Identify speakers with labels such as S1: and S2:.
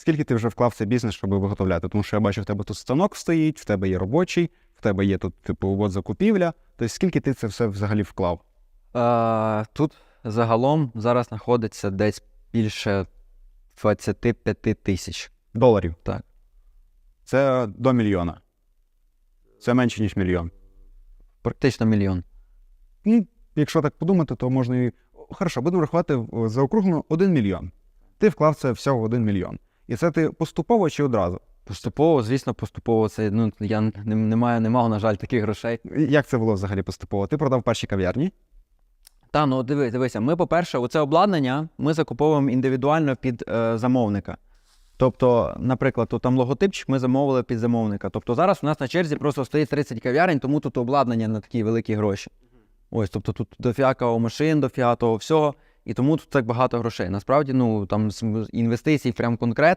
S1: Скільки ти вже вклав в цей бізнес, щоб виготовляти? Тому що я бачу, в тебе тут станок стоїть, в тебе є робочий, в тебе є тут, типу, от закупівля. Тобто, скільки ти це все взагалі вклав?
S2: А, тут загалом зараз знаходиться десь більше 25 тисяч.
S1: Доларів.
S2: Так.
S1: Це до мільйона. Це менше, ніж мільйон.
S2: Практично мільйон.
S1: Ну, якщо так подумати, то можна і. Хорошо, будемо рахувати заокруглено 1 мільйон. Ти вклав це всього в 1 мільйон. І це ти поступово чи одразу?
S2: Поступово, звісно, поступово це. Ну, я не, не маю, не мав, на жаль, таких грошей.
S1: Як це було взагалі поступово? Ти продав перші кав'ярні?
S2: Та, ну диви, дивися, ми, по-перше, оце обладнання ми закуповуємо індивідуально під е, замовника. Тобто, наприклад, тут там логотипчик ми замовили під замовника. Тобто зараз у нас на черзі просто стоїть 30 кав'ярень, тому тут обладнання на такі великі гроші. Ось, тобто тут дофіга кава машин, дофіга того всього, і тому тут так багато грошей. Насправді, ну там інвестицій прям конкретних.